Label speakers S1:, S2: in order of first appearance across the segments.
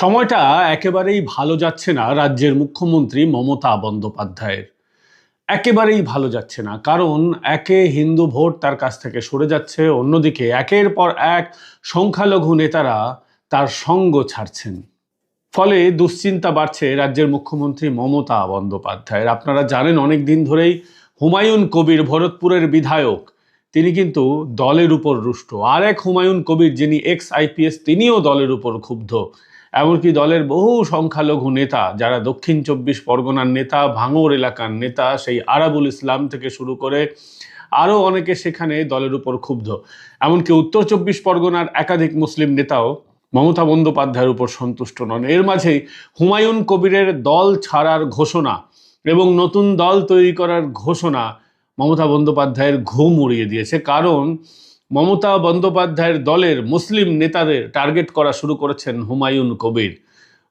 S1: সময়টা একেবারেই ভালো যাচ্ছে না রাজ্যের মুখ্যমন্ত্রী মমতা বন্দ্যোপাধ্যায়ের। একেবারেই ভালো যাচ্ছে না, কারণ একে হিন্দু ভোট তার কাছ থেকে সরে যাচ্ছে, অন্যদিকে একের পর এক সংখ্যালঘু নেতারা তার সঙ্গ ছাড়ছেন। ফলে দুশ্চিন্তা বাড়ছে রাজ্যের মুখ্যমন্ত্রী মমতা বন্দ্যোপাধ্যায়ের। আপনারা জানেন অনেক দিন ধরেই হুমায়ুন কবির ভরতপুরের বিধায়ক, তিনি কিন্তু দলের উপর রুষ্ট। আর এক হুমায়ুন কবির যিনি এক্স আইপিএস তিনিও দলের উপর ক্ষুব্ধ। এমনকি দলের বহু সংখ্যালঘু নেতা, যারা দক্ষিণ চব্বিশ পরগনার নেতা, ভাঙর এলাকার নেতা, সেই আরাবুল ইসলাম থেকে শুরু করে আরও অনেকে সেখানে দলের উপর ক্ষুব্ধ। এমনকি উত্তর চব্বিশ পরগনার একাধিক মুসলিম নেতাও মমতা বন্দ্যোপাধ্যায়ের উপর সন্তুষ্ট নন। এর মাঝেই হুমায়ুন কবিরের দল ছাড়ার ঘোষণা এবং নতুন দল তৈরি করার ঘোষণা মমতা বন্দ্যোপাধ্যায়ের ঘুম উড়িয়ে দিয়েছে। কারণ মমতা বন্দ্যোপাধ্যায়ের দলের মুসলিম নেতাদের টার্গেট করা শুরু করেছেন হুমায়ুন কবির।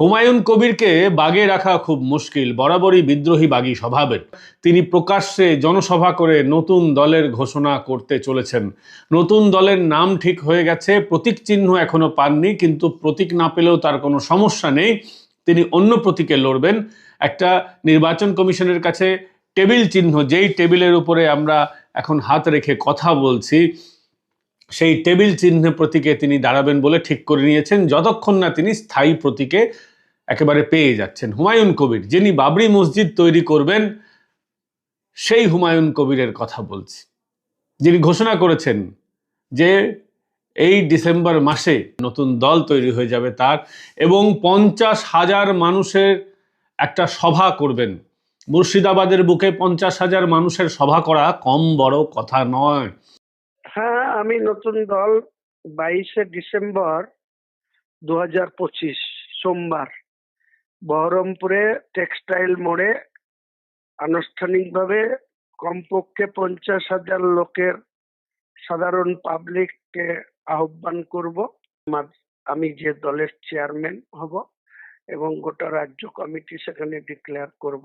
S1: হুমায়ুন কবিরকে বাগে রাখা খুব মুশকিল, বরাবরই বিদ্রোহী বাগী স্বভাবের। তিনি প্রকাশ্যে জনসভা করে নতুন দলের ঘোষণা করতে চলেছেন। নতুন দলের নাম ঠিক হয়ে গেছে, প্রতীক চিহ্ন এখনও পাননি, কিন্তু প্রতীক না পেলেও তার কোনো সমস্যা নেই। তিনি অন্য প্রতীকে লড়বেন। একটা নির্বাচন কমিশনের কাছে টেবিল চিহ্ন, যেই টেবিলের উপরে আমরা এখন হাত রেখে কথা বলছি সেই টেবিল চিহ্ন প্রতীকে তিনি দাঁড়াবেন বলে ঠিক করে নিয়েছেন, যতক্ষণ না তিনি স্থায়ী প্রতীকে একেবারে পেয়ে যাচ্ছেন। হুমায়ুন কবির, যিনি বাবরি মসজিদ তৈরি করবেন, সেই হুমায়ুন কবিরের কথা বলছি। যিনি ঘোষণা করেছেন যে এই ডিসেম্বর মাসে নতুন দল তৈরি হয়ে যাবে তার এবং পঞ্চাশ হাজার মানুষের একটা সভা করবেন। মুর্শিদাবাদের বুকে পঞ্চাশ হাজার মানুষের সভা করা কম বড় কথা নয়।
S2: আমি নতুন দল বাইশে ডিসেম্বর দু হাজার পঁচিশ, সোমবার। বহরমপুরে টেক্সটাইল মোড়ে আনুষ্ঠানিকভাবে কমপক্ষে পঞ্চাশ হাজার লোকের সাধারণ পাবলিককে আহ্বান করব। আমি যে দলের চেয়ারম্যান হব এবং গোটা রাজ্য কমিটি সেখানে ডিক্লেয়ার করব।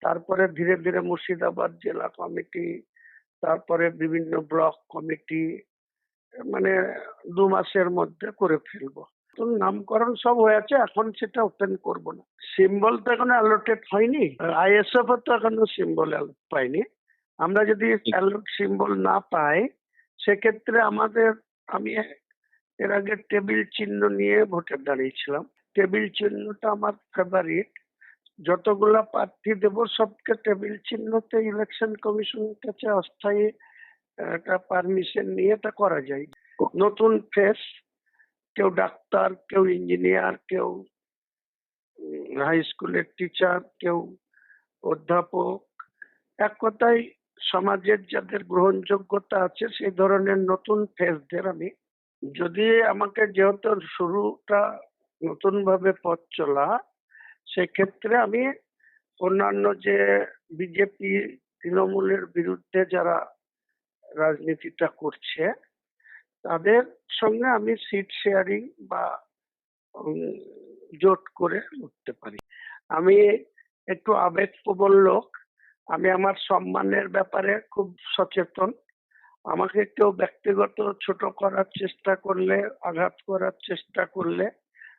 S2: তারপরে ধীরে ধীরে মুর্শিদাবাদ জেলা কমিটি তারপরে বিভিন্ন ব্লক কমিটি মানে দু মাসের মধ্যে করে ফেলব। তো নামকরণ সব হয়েছে এখন সেটা ওপেন করব না। সিম্বল তো এখনও অ্যালোটেড হয়নি আইএসএফ তো এখনও সিম্বল পাইনি। আমরা যদি অ্যালোট সিম্বল না পাই সেক্ষেত্রে আমাদের আমি এর আগে টেবিল চিহ্ন নিয়ে ভোটে দাঁড়িয়েছিলাম। টেবিল চিহ্নটা আমার ফেভারিট যতগুলা প্রার্থী দেব, সবকে টেবিল চিহ্নতে ইলেকশন কমিশনের কাছে অস্থায়ী, একটা পারমিশন নিয়ে এটা করা যায়। নতুন ফেস কেউ ডাক্তার, কেউ ইঞ্জিনিয়ার কেউ হাই স্কুলের টিচার কেউ অধ্যাপক। এক কথায়, সমাজের যাদের গ্রহণযোগ্যতা আছে, সেই ধরনের নতুন ফেসদের আমি, যদি আমাকে যেহেতু শুরুটা নতুন ভাবে পথ চলা সেক্ষেত্রে আমি অন্যান্য যে বিজেপি তৃণমূলের বিরুদ্ধে যারা রাজনীতিটা করছে, তাদের সঙ্গে আমি সিট শেয়ারিং বা জোট করে উঠতে পারি। আমি একটু আবেগপ্রবণ লোক, আমি আমার সম্মানের ব্যাপারে খুব সচেতন। আমাকে কেউ ব্যক্তিগত ছোট করার চেষ্টা করলে, আঘাত করার চেষ্টা করলে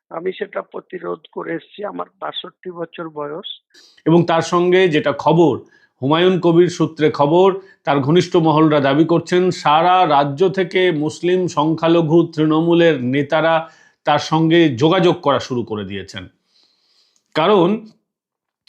S2: আমি সেটা প্রতিরোধ করে এসেছি আমার বাষট্টি বছর বয়স।
S1: এবং তার সঙ্গে যেটা খবর, হুমায়ুন কবির সূত্রে খবর, তার ঘনিষ্ঠ মহলরা দাবি করছেন, সারা রাজ্য থেকে মুসলিম সংখ্যালঘু তৃণমূলের নেতারা তার সঙ্গে যোগাযোগ করা শুরু করে দিয়েছেন। কারণ,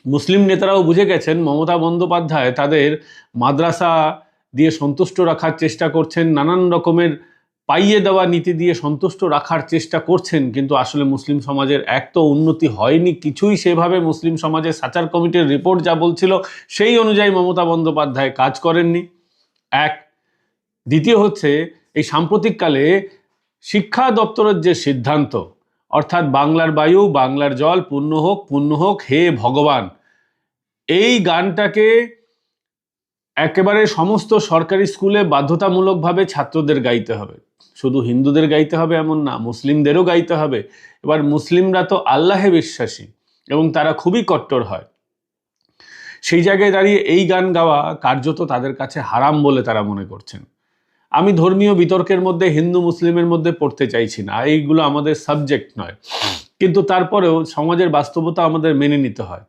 S1: মুসলিম নেতারাও বুঝে গেছেন, মমতা বন্দ্যোপাধ্যায় তাদের মাদ্রাসা দিয়ে সন্তুষ্ট রাখার চেষ্টা করছেন, নানান রকমের পাইয়ে দেওয়া নীতি দিয়ে সন্তুষ্ট রাখার চেষ্টা করছেন, কিন্তু আসলে মুসলিম সমাজের এক তো উন্নতি হয়নি। কিছুই সেভাবে মুসলিম সমাজের সাচার কমিটির রিপোর্ট যা বলছিল, সেই অনুযায়ী মমতা বন্দ্যোপাধ্যায় কাজ করেননি। এক। দ্বিতীয় হচ্ছে, এই সাম্প্রতিককালে শিক্ষা দপ্তরের যে সিদ্ধান্ত, অর্থাৎ বাংলার বায়ু, বাংলার জল পূর্ণ হোক পূর্ণ হোক, হে ভগবান, এই গানটাকে একেবারে সমস্ত সরকারি স্কুলে বাধ্যতামূলকভাবে ছাত্রদের গাইতে হবে। শুধু হিন্দুদের গাইতে হবে এমন না, মুসলিমদেরও গাইতে হবে। এবার মুসলিমরা তো আল্লাহে বিশ্বাসী এবং তারা খুবই কট্টর হয়। সেই জায়গায় দাঁড়িয়ে এই গান গাওয়া কার্যত তাদের কাছে হারাম বলে তারা মনে করছেন। আমি ধর্মীয় বিতর্কের মধ্যে, হিন্দু মুসলিমের মধ্যে পড়তে চাইছি না, এইগুলো আমাদের সাবজেক্ট নয়। কিন্তু তারপরেও সমাজের বাস্তবতা আমাদের মেনে নিতে হয়।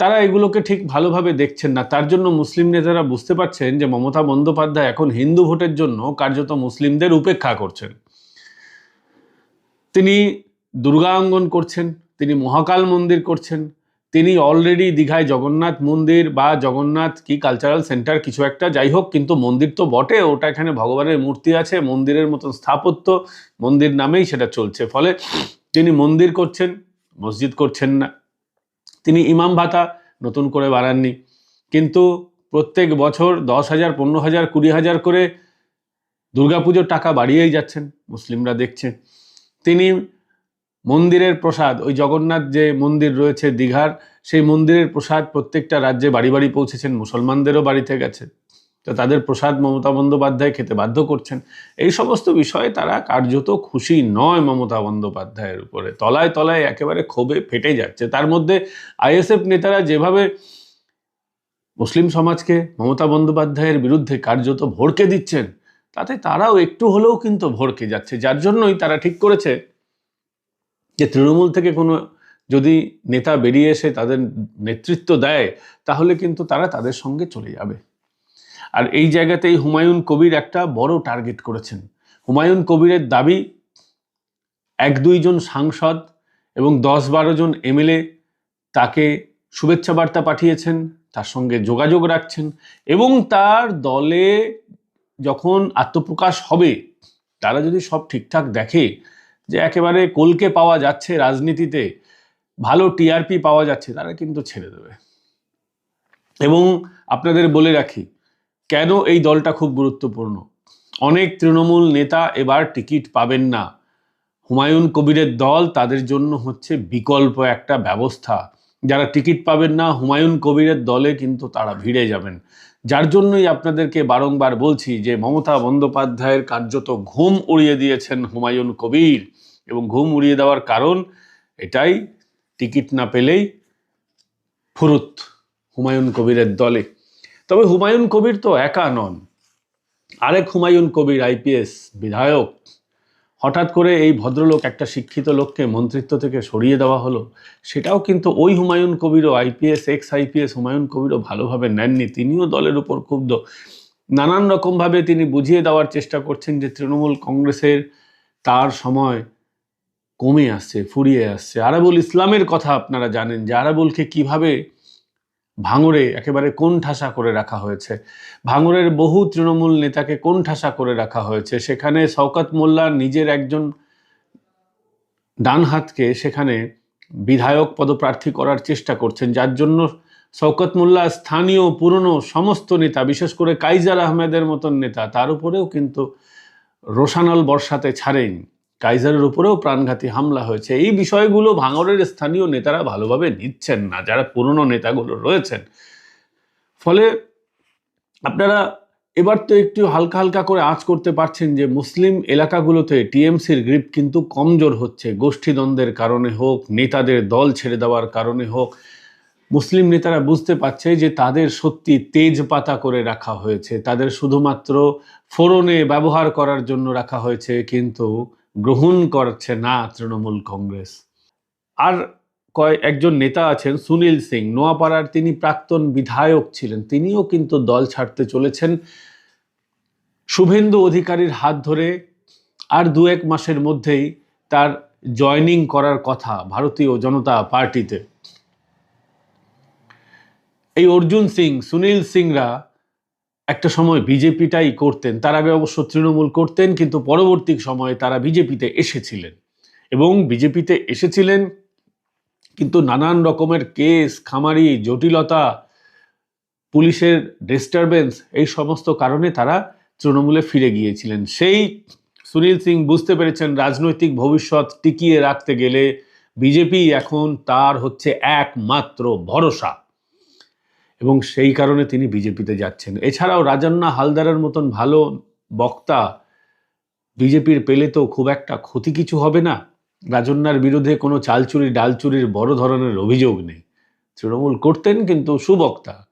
S1: তারা এগুলোকে ঠিক ভালোভাবে দেখছেন না। তার জন্য মুসলিম নেতারা বুঝতে পারছেন যে মমতা বন্দ্যোপাধ্যায় এখন হিন্দু ভোটের জন্য কার্যত মুসলিমদের উপেক্ষা করছেন। তিনি দুর্গাঙ্গন করছেন, তিনি মহাকাল মন্দির করছেন, তিনি অলরেডি দীঘায় জগন্নাথ মন্দির বা জগন্নাথ কি কালচারাল সেন্টার কিছু একটা, যাই হোক, কিন্তু মন্দির তো বটে, ওটা এখানে ভগবানের মূর্তি আছে, মন্দিরের মতন স্থাপত্য, মন্দির নামেই সেটা চলছে। ফলে তিনি মন্দির করছেন, মসজিদ করছেন না। তিনি ইমাম ভাতা নতুন করে বাড়াননি। কিন্তু প্রত্যেক বছর দশ হাজার, পনেরো হাজার, কুড়ি হাজার করে দুর্গাপুজোর টাকা বাড়িয়েই যাচ্ছেন, মুসলিমরা দেখছেন তিনি মন্দিরের প্রসাদ, ওই জগন্নাথ যে মন্দির রয়েছে দীঘার, সেই মন্দিরের প্রসাদ প্রত্যেকটা রাজ্যে বাড়ি বাড়ি পৌঁছেছেন, মুসলমানদেরও বাড়িতে গেছে তো তাদের প্রসাদ মমতা বন্দ্যোপাধ্যায় খেতে বাধ্য করছেন। এই সমস্ত বিষয়ে তারা কার্যত খুশি নয় মমতা বন্দ্যোপাধ্যায়ের উপরে। তলায় তলায় একেবারে ক্ষোভে ফেটে যাচ্ছে। তার মধ্যে আইএসএফ নেতারা যেভাবে মুসলিম সমাজকে মমতা বন্দ্যোপাধ্যায়ের বিরুদ্ধে কার্যত ভড়কে দিচ্ছেন, তাতে তারাও একটু হলেও কিন্তু ভড়কে যাচ্ছে। যার জন্যই তারা ঠিক করেছে যে তৃণমূল থেকে কোনো যদি নেতা বেরিয়ে এসে তাদের নেতৃত্ব দেয়, তাহলে কিন্তু তারা তাদের সঙ্গে চলে যাবে। আর এই জায়গাতেই হুমায়ুন কবির একটা বড় টার্গেট করেছেন। হুমায়ুন কবিরের দাবি, এক দুইজন সাংসদ এবং দশ বারো জন এমএলএ তাকে শুভেচ্ছা বার্তা পাঠিয়েছেন, তার সঙ্গে যোগাযোগ রাখছেন এবং তার দলে যখন আত্মপ্রকাশ হবে, তারা যদি সব ঠিকঠাক দেখে যে একেবারে কলকে পাওয়া যাচ্ছে রাজনীতিতে, ভালো টিআরপি পাওয়া যাচ্ছে, তারা কিন্তু ছেড়ে দেবে। এবং আপনাদের বলে রাখি কেন এই দলটা খুব গুরুত্বপূর্ণ? অনেক তৃণমূল নেতা এবার টিকিট পাবেন না। হুমায়ুন কবিরের দল তাদের জন্য হচ্ছে বিকল্প একটা ব্যবস্থা। যারা টিকিট পাবেন না, হুমায়ুন কবিরের দলে কিন্তু তারা ভিড়ে যাবেন। যার জন্যই আপনাদেরকে বারংবার বলছি যে মমতা বন্দ্যোপাধ্যায়ের কার্যত ঘুম উড়িয়ে দিয়েছেন হুমায়ুন কবির। এবং ঘুম উড়িয়ে দেওয়ার কারণ এটাই, টিকিট না পেলেই ফুরুত হুমায়ুন কবিরের দলে। তবে হুমায়ুন কবির তো একা নন। আরেক হুমায়ুন কবির, আইপিএস বিধায়ক। হঠাৎ করে এই ভদ্রলোক একটা শিক্ষিত লোককে মন্ত্রিত্ব থেকে সরিয়ে দেওয়া হলো। সেটাও কিন্তু ওই হুমায়ুন কবিরও, আইপিএস এক্স আইপিএস হুমায়ুন কবিরও ভালোভাবে নেননি। তিনিও দলের উপর ক্ষুব্ধ। নানান রকমভাবে তিনি বুঝিয়ে দেওয়ার চেষ্টা করছেন যে তৃণমূল কংগ্রেসের তার সময় কমে আসছে, ফুরিয়ে আসছে। আরাবুল ইসলামের কথা আপনারা জানেন যে আরাবুলকে কীভাবে ভাঙড়ে একেবারে কোণঠাসা করে রাখা হয়েছে। ভাঙড়ের বহু তৃণমূল নেতাকে কোণঠাসা করে রাখা হয়েছে। সেখানে শওকত মোল্লা নিজের একজন ডান হাতকে সেখানে বিধায়ক পদপ্রার্থী করার চেষ্টা করছেন, যার জন্য শওকত মোল্লা স্থানীয়, পুরনো সমস্ত নেতা, বিশেষ করে কাইজার আহমেদের মতন নেতা, তার উপরেও কিন্তু রোশানল বর্ষাতে ছাড়েন। কাইজারের উপরেও প্রাণঘাতী হামলা হয়েছে। এই বিষয়গুলো ভাঙড়ের স্থানীয় নেতারা ভালোভাবে নিচ্ছেন না, যারা পুরনো নেতাগুলো রয়েছেন। ফলে আপনারা এবার তো একটু হালকা হালকা করে আঁচ করতে পারছেন যে মুসলিম এলাকাগুলোতে টিএমসির গ্রিপ কিন্তু কমজোর হচ্ছে। গোষ্ঠীদ্বন্দ্বের কারণে হোক, নেতাদের দল ছেড়ে দেওয়ার কারণে হোক, মুসলিম নেতারা বুঝতে পারছে যে তাদের সত্যি তেজ পাতা করে রাখা হয়েছে। তাদের শুধুমাত্র ফোড়নে ব্যবহার করার জন্য রাখা হয়েছে, কিন্তু গ্রহণ করছে না তৃণমূল কংগ্রেস। আর কয় একজন নেতা আছেন সুনীল সিং। নোয়াপাড়ার তিনি প্রাক্তন বিধায়ক ছিলেন। তিনিও কিন্তু দল ছাড়তে চলেছেন। শুভেন্দু অধিকারীর হাত ধরে আর দু এক মাসের মধ্যেই তার জয়নিং করার কথা ভারতীয় জনতা পার্টিতে। এই অর্জুন সিং, সুনীল সিংরা একটা সময় বিজেপিটাই করতেন, তার আগে অবশ্য তৃণমূল করতেন, কিন্তু পরবর্তী সময়ে তারা বিজেপিতে এসেছিলেন। এবং বিজেপিতে এসেছিলেন, কিন্তু নানান রকমের কেস, খামারি, জটিলতা, পুলিশের ডিস্টারবেন্স এই সমস্ত কারণে তারা তৃণমূলে ফিরে গিয়েছিলেন। সেই সুনীল সিং বুঝতে পেরেছেন রাজনৈতিক ভবিষ্যৎ টিকিয়ে রাখতে গেলে বিজেপি এখন তার হচ্ছে একমাত্র ভরসা। এবং সেই কারণে তিনি বিজেপিতে যাচ্ছেন। এছাড়াও রাজান্না হালদারের মতন ভালো বক্তা বিজেপির পেলে তো খুব একটা ক্ষতি কিছু হবে না। রাজন্যার বিরুদ্ধে কোনো চালচুরি ডালচুরির বড় ধরনের অভিযোগ নেই। তৃণমূল করতেন কিন্তু সুবক্তা।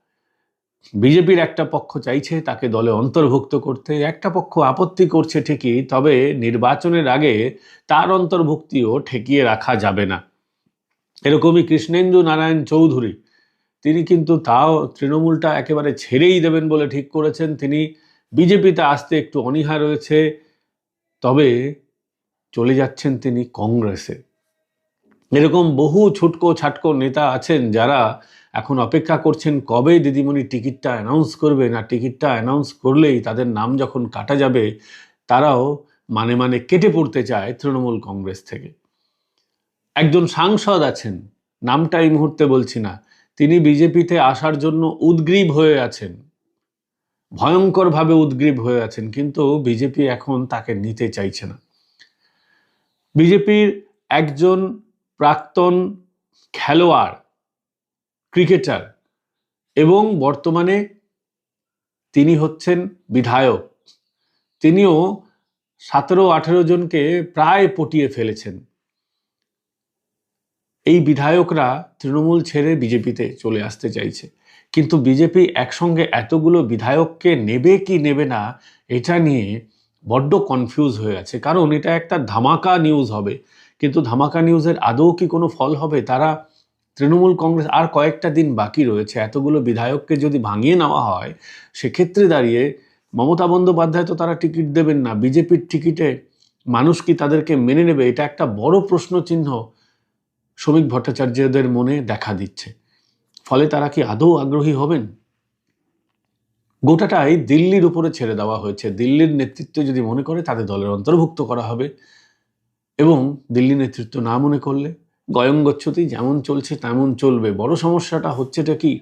S1: বিজেপির একটা পক্ষ চাইছে তাকে দলে অন্তর্ভুক্ত করতে, একটা পক্ষ আপত্তি করছে ঠিকই, তবে নির্বাচনের আগে তার অন্তর্ভুক্তিও ঠেকিয়ে রাখা যাবে না। এরকমই কৃষ্ণেন্দু নারায়ণ চৌধুরী তিনি কিন্তু তাও তৃণমূলটা একেবারে ছেড়েই দেবেন বলে ঠিক করেছেন। তিনি বিজেপিতে আসতে একটু অনীহা রয়েছে। তবে চলে যাচ্ছেন তিনি কংগ্রেসে। এরকম বহু ছুটকো ছাটকো নেতা আছেন যারা এখন অপেক্ষা করছেন কবে দিদিমণি টিকিটটা অ্যানাউন্স করবে না টিকিটটা অ্যানাউন্স করলেই তাদের নাম যখন কাটা যাবে, তারাও মানে মানে কেটে পড়তে চায় তৃণমূল কংগ্রেস থেকে। একজন সাংসদ আছেন, নামটা এই মুহূর্তে বলছি না। তিনি বিজেপিতে আসার জন্য উদ্গ্রীব হয়ে আছেন। ভয়ঙ্করভাবে উদ্গ্রীব হয়ে আছেন, কিন্তু বিজেপি এখন তাকে নিতে চাইছে না। বিজেপির একজন প্রাক্তন খেলোয়াড়, ক্রিকেটার এবং বর্তমানে তিনি হচ্ছেন বিধায়ক। তিনিও সতেরো আঠেরো জনকে প্রায় পটিয়ে ফেলেছেন। এই বিধায়করা তৃণমূল ছেড়ে বিজেপিতে চলে আসতে চাইছে। কিন্তু বিজেপি একসঙ্গে এতগুলো বিধায়ককে নেবে কি নেবে না, এটা নিয়ে বড্ড কনফিউজ হয়ে আছে। কারণ এটা একটা ধামাকা নিউজ হবে। কিন্তু ধামাকা নিউজের আদৌ কি কোনো ফল হবে? তারা তৃণমূল কংগ্রেস আর কয়েকটা দিন বাকি রয়েছে। এতগুলো বিধায়ককে যদি ভাঙিয়ে নেওয়া হয়, সেক্ষেত্রে দাঁড়িয়ে মমতা বন্দ্যোপাধ্যায় তো তারা টিকিট দেবেন না। বিজেপির টিকিটে মানুষ কি তাদেরকে মেনে নেবে? এটা একটা বড় প্রশ্ন চিহ্ন শ্রমিক ভট্টাচার্যদের মনে দেখা দিচ্ছে। ফলে তারা কি আদৌ আগ্রহী হবেন? গোটাটাই দিল্লির উপরে ছেড়ে দেওয়া হয়েছে। দিল্লির নেতৃত্ব যদি মনে করে তাদের দলের অন্তর্ভুক্ত করা হবে। এবং দিল্লি নেতৃত্ব না মনে করলে, গয়ঙ্গচ্ছতি যেমন চলছে, তেমন চলবে। বড় সমস্যাটা হচ্ছেটা কি?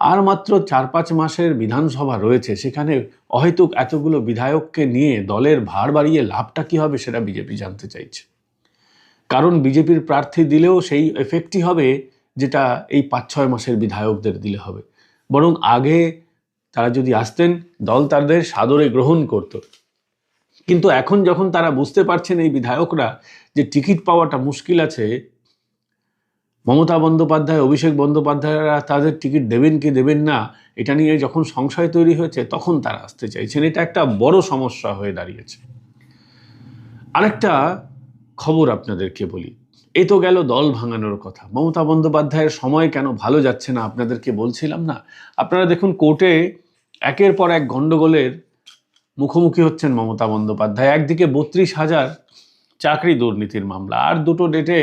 S1: আর মাত্র চার পাঁচ মাসের বিধানসভা রয়েছে, সেখানে অহেতুক এতগুলো বিধায়ককে নিয়ে দলের ভার বাড়িয়ে লাভটা কি হবে, সেটা বিজেপি জানতে চাইছে। কারণ বিজেপির প্রার্থী দিলেও সেই এফেক্টই হবে যেটা এই পাঁচ ছয় মাসের বিধায়কদের দিলে হবে। বরং আগে তারা যদি আসতেন, দল তাদের সাদরে গ্রহণ করত। কিন্তু এখন যখন তারা বুঝতে পারছেন এই বিধায়করা যে টিকিট পাওয়াটা মুশকিল আছে, মমতা বন্দ্যোপাধ্যায়, অভিষেক বন্দ্যোপাধ্যায়রা তাদের টিকিট দেবেন কি দেবেন না, এটা নিয়ে যখন সংশয় তৈরি হয়েছে, তখন তারা আসতে চাইছেন। এটা একটা বড় সমস্যা হয়ে দাঁড়িয়েছে। আরেকটা খবর আপনাদেরকে বলি। এ তো গেল দল ভাঙানোর কথা। মমতা বন্দ্যোপাধ্যায়ের সময় কেন ভালো যাচ্ছে না আপনাদেরকে বলছিলাম না? আপনারা দেখুন, কোর্টে একের পর এক গণ্ডগোলের মুখোমুখি হচ্ছেন মমতা বন্দ্যোপাধ্যায়। একদিকে বত্রিশ হাজার চাকরি দুর্নীতির মামলা, আর দুটো ডেটে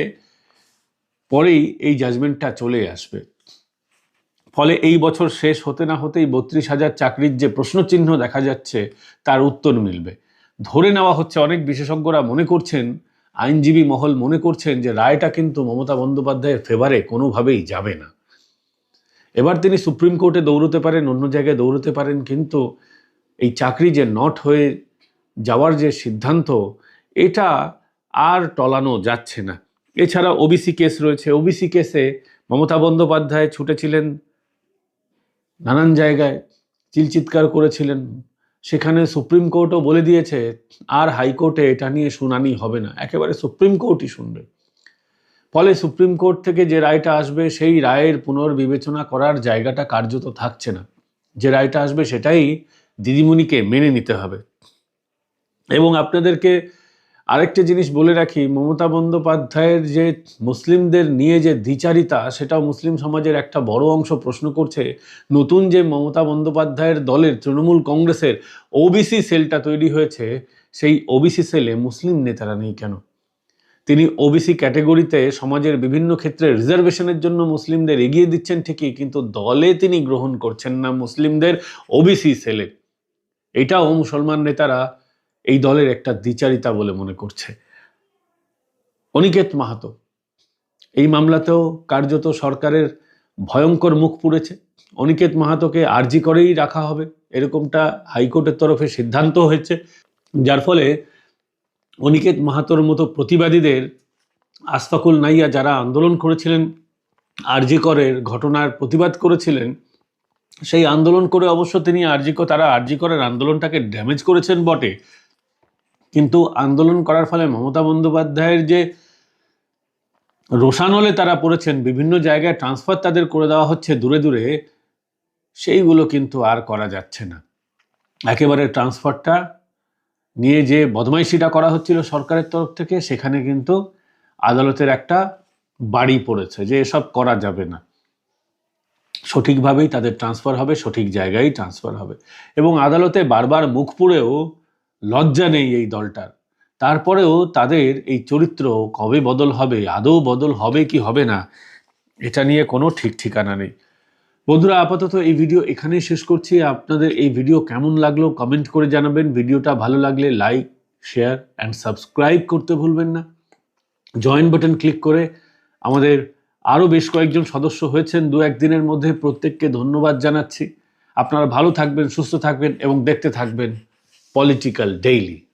S1: পরেই এই জাজমেন্টটা চলে আসবে। ফলে এই বছর শেষ হতে না হতেই বত্রিশ হাজার চাকরির যে প্রশ্নচিহ্ন দেখা যাচ্ছে, তার উত্তর মিলবে। ধরে নেওয়া হচ্ছে, অনেক বিশেষজ্ঞরা মনে করছেন আইনজীবী মহল মনে করছেন যে রায়টা কিন্তু মমতা বন্দ্যোপাধ্যায়ের ফেভারে কোনোভাবেই যাবে না। এবার তিনি সুপ্রিম কোর্টে দৌড়তে পারেন, অন্য জায়গায় দৌড়তে পারেন, কিন্তু এই চাকরি যে নট হয়ে যাওয়ার যে সিদ্ধান্ত, এটা আর টলানো যাচ্ছে না। এছাড়া ওবিসি কেস রয়েছে। ওবিসি কেসে মমতা বন্দ্যোপাধ্যায় ছুটেছিলেন, নানান জায়গায় চিলচিৎকার করেছিলেন। সেখানে সুপ্রিম কোর্টও বলে দিয়েছে, আর হাইকোর্টে এটা নিয়ে শুনানি হবে না। একেবারে সুপ্রিম কোর্টই শুনবে। ফলে সুপ্রিম কোর্ট থেকে যে রায়টা আসবে, সেই রায়ের পুনর্বিবেচনা করার জায়গাটা কার্যত থাকছে না। যে রায়টা আসবে, সেটাই দিদিমণিকে মেনে নিতে হবে। এবং আপনাদেরকে আরেকটা জিনিস বলে রাখি, মমতা বন্দ্যোপাধ্যায়ের যে মুসলিমদের নিয়ে যে দ্বিচারিতা, সেটাও মুসলিম সমাজের একটা বড় অংশ প্রশ্ন করছে, নতুন যে মমতা বন্দ্যোপাধ্যায়ের দলের তৃণমূল কংগ্রেসের ওবিসি সেলটা তৈরি হয়েছে, সেই ওবিসি সেলে মুসলিম নেতারা নেই কেন? তিনি ওবিসি ক্যাটেগরিতে সমাজের বিভিন্ন ক্ষেত্রে রিজার্ভেশনের জন্য মুসলিমদের এগিয়ে দিচ্ছেন ঠিকই, কিন্তু দলে তিনি গ্রহণ করছেন না মুসলিমদের ওবিসি সেলে। এটাও মুসলমান নেতারা এই দলের একটা দ্বিচারিতা বলে মনে করছে। অনিকেত মাহাতো, এই মামলাতেও কার্যত সরকারের ভয়ঙ্কর মুখ পুড়েছে। অনিকেত মাহাতোকে আর্জি করেই রাখা হবে, এরকমটা হাইকোর্টের তরফে সিদ্ধান্ত হয়েছে। যার ফলে অনিকেত মাহাতোর মতো প্রতিবাদীদের আস্তাকুল নাইয়া যারা আন্দোলন করেছিলেন, আরজি করের ঘটনার প্রতিবাদ করেছিলেন, সেই আন্দোলন করে অবশ্য তিনি আরজি তারা আরজি করের আন্দোলনটাকে ড্যামেজ করেছেন বটে। কিন্তু আন্দোলন করার ফলে মমতা বন্দ্যোপাধ্যায়ের যে রোশানলে তারা পড়েছেন, বিভিন্ন জায়গায় ট্রান্সফার তাদের করে দেওয়া হচ্ছে দূরে দূরে, সেইগুলো কিন্তু আর করা যাচ্ছে না। একেবারে ট্রান্সফারটা নিয়ে যে বদমাইশিটা করা হচ্ছিল সরকারের তরফ থেকে, সেখানে কিন্তু আদালতের একটা বাড়ি পড়েছে যে এসব করা যাবে না। সঠিকভাবেই তাদের ট্রান্সফার হবে, সঠিক জায়গায় ট্রান্সফার হবে। এবং আদালতে বারবার মুখ পুড়েও লজ্জা নেই এই দলটার। তারপরেও তাদের এই চরিত্র কবে বদল হবে, আদৌ বদল হবে কি হবে না, এটা নিয়ে কোনো ঠিক ঠিকানা নেই। বন্ধুরা, আপাতত এই ভিডিও এখানেই শেষ করছি। আপনাদের এই ভিডিও কেমন লাগল কমেন্ট করে জানাবেন। ভিডিওটা ভালো লাগলে লাইক, শেয়ার অ্যান্ড সাবস্ক্রাইব করতে ভুলবেন না। জয়েন বাটন ক্লিক করে আমাদের আরও বেশ কয়েকজন সদস্য হয়েছেন। দু একদিনের মধ্যে প্রত্যেককে ধন্যবাদ জানাচ্ছি। আপনারা ভালো থাকবেন, সুস্থ থাকবেন এবং দেখতে থাকবেন। political daily.